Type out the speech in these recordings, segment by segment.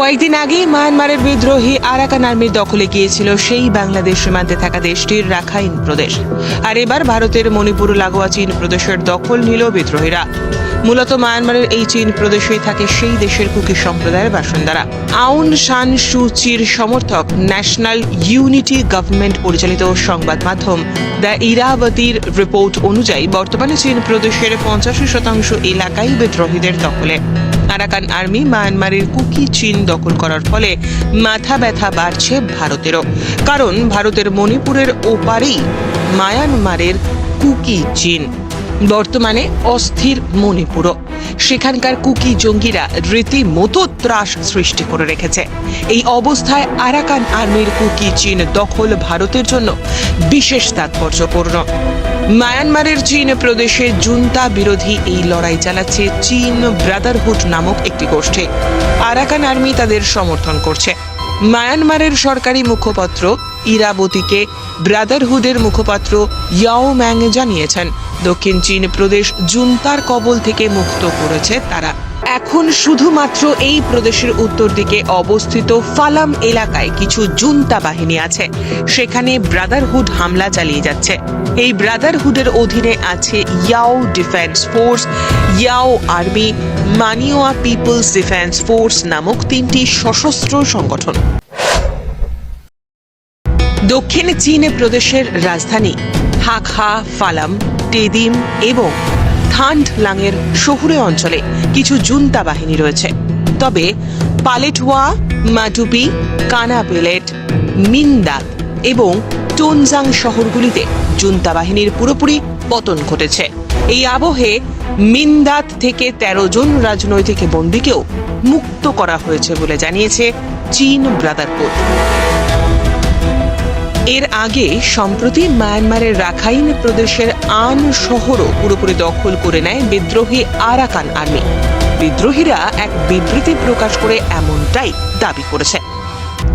কয়েকদিন আগেই মায়ানমারের বিদ্রোহী আরাকান আর্মির দখলে গিয়েছিল সেই বাংলাদেশ সীমান্তে থাকা দেশটির রাখাইন প্রদেশ। আর এবার ভারতের মণিপুর লাগোয়া চীন প্রদেশের দখল নিল বিদ্রোহীরা। মূলত মায়ানমারের এই চীন প্রদেশেই থাকে সেই দেশের কুকি সম্প্রদায়ের বাসিন্দারা। আউন সান সুচির সমর্থক ন্যাশনাল ইউনিটি গভর্নমেন্ট পরিচালিত সংবাদ মাধ্যম দ্য ইরাবতীর রিপোর্ট অনুযায়ী বর্তমানে চীন প্রদেশের পঞ্চাশি শতাংশ এলাকাই বিদ্রোহীদের দখলে। আরাকান আর্মি মায়ানমারের কুকি চীন দখল করার ফলে মাথা ব্যথা বাড়ছে ভারতেরও। কারণ ভারতের মণিপুরের ওপারেই মায়ানমারের কুকি চীন। বর্তমানে অস্থির মণিপুরও। সেখানকার কুকি জঙ্গিরা রীতিমতো ত্রাস সৃষ্টি করে রেখেছে। এই অবস্থায় আরাকান আর্মির কুকি চীন দখল ভারতের জন্য বিশেষ তাৎপর্যপূর্ণ। মায়ানমারের চীন প্রদেশে জুন্তা বিরোধী এই লড়াই চালাচ্ছে চীন ব্রাদারহুড নামক একটি গোষ্ঠী। আরাকান আর্মি তাদের সমর্থন করছে। মায়ানমারের সরকারি মুখপাত্র ইরাবতীকে ব্রাদারহুডের মুখপাত্র ইয়াও ম্যাং জানিয়েছেন। দক্ষিণ চীন প্রদেশ জুন্তার কবল থেকে মুক্ত করেছে তারা। এখন শুধুমাত্র এই প্রদেশের উত্তর দিকে অবস্থিত ফালাম এলাকায় কিছু জুন্তা বাহিনী আছে। সেখানে ব্রাদারহুড হামলা চালিয়ে যাচ্ছে। এই ব্রাদারহুডের অধীনে আছে Yaw defence force, Yaw army, Maniwa people's defence force নামক তিনটি সশস্ত্র সংগঠন। দক্ষিণ চীন প্রদেশের রাজধানী হাকহা ফালাম টেদিম এবং থান্ডলাংয়ের শহুরে অঞ্চলে কিছু জুন্তা বাহিনী রয়েছে। তবে পালেটওয়া, মাটুপি, কানাপেলেট মিন্দাত এবং টোনজাং শহরগুলিতে জুন্তা বাহিনীর পুরোপুরি পতন ঘটেছে। এই আবহে মিন্দাত থেকে তেরো জন রাজনৈতিক বন্দীকেও মুক্ত করা হয়েছে বলে জানিয়েছে চীন ব্রাদারহুড। এর আগে, সম্প্রতি মায়ানমারের রাখাইন প্রদেশের আন শহরও পুরোপুরি দখল করে নেয় বিদ্রোহী আরাকান আর্মি। বিদ্রোহীরা এক বিবৃতি প্রকাশ করে এমনটাই দাবি করেছে।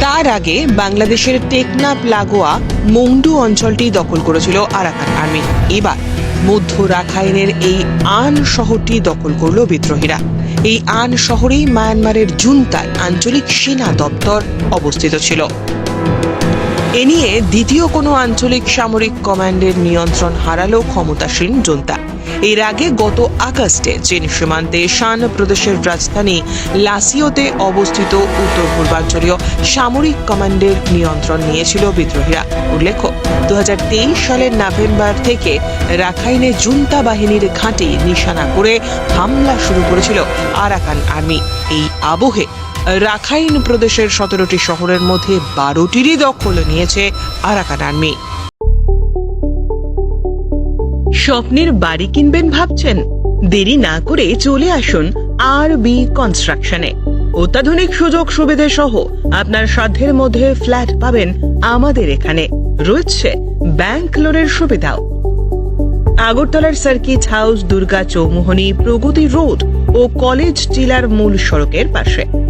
তার আগে বাংলাদেশের টেকনাফ লাগোয়া মংডু অঞ্চলটি দখল করেছিল আরাকান আর্মি। এবার মধ্য রাখাইনের এই আন শহরটি দখল করল বিদ্রোহীরা। এই আন শহরেই মায়ানমারের জুনতার আঞ্চলিক সেনা দপ্তর অবস্থিত ছিল। এ নিয়ে দ্বিতীয় কোনো আঞ্চলিক সামরিক কমান্ডের নিয়ন্ত্রণ হারালো ক্ষমতাসীন জনতা। এর আগে গত আগস্টে চীন সীমান্তে শান প্রদেশের রাজধানী লাসিওতে অবস্থিত উত্তর পূর্বাঞ্চলীয় সামরিক কমান্ডের নিয়ন্ত্রণ নিয়েছিল বিদ্রোহীরা। উল্লেখ্য দু হাজার তেইশ সালের নভেম্বর থেকে রাখাইনে জুন্তা বাহিনীর ঘাঁটি নিশানা করে হামলা শুরু করেছিল আরাকান আর্মি। এই আবহে রাখাইন প্রদেশের সতেরোটি শহরের মধ্যে বারোটিরই দখল নিয়েছে আরাকান আর্মি। স্বপ্নের বাড়ি কিনবেন ভাবছেন? দেরি না করে চলে আসুন আর বি কনস্ট্রাকশনে অত্যাধুনিক সুযোগ সুবিধে সহ আপনার সাধ্যের মধ্যে ফ্ল্যাট পাবেন আমাদের এখানে। রয়েছে ব্যাংক লোনের সুবিধাও। আগরতলার circuit house, Durga Choumuhani, Pragati road ও কলেজ টিলার মূল সড়কের পাশে।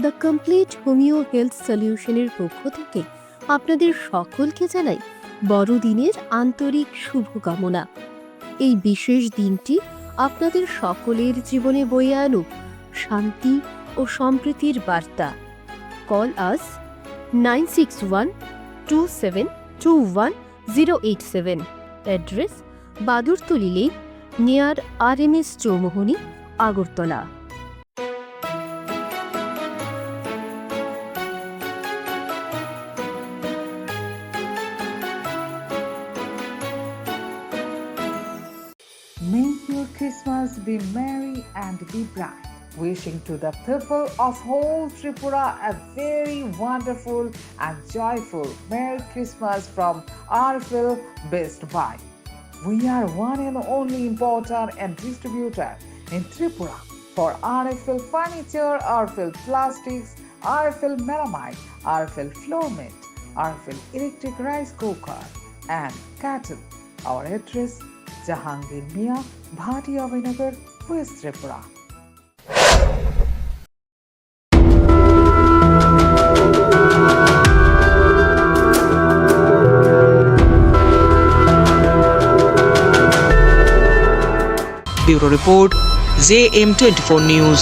the complete homeo health সলিউশনের পক্ষ থেকে আপনাদের সকলকে জানাই বড়দিনের আন্তরিক শুভকামনা। এই বিশেষ দিনটি আপনাদের সকলের জীবনে বয়ে আনুক শান্তি ও সম্প্রীতির বার্তা। call us 961 087 Address Badurtuli Lane R M S Agartala. May Christmas be merry and be bright. Wishing to the people of whole Tripura a very wonderful and joyful Merry Christmas from Arfil Best Buy. We are one and only importer and distributor in Tripura for RFL furniture, RFL plastics, RFL melamine, RFL floor mat, RFL electric rice cooker, and cattle. Our address Jahangir Mia, Bhati Avinagar, West Tripura. Bureau report J M twenty four news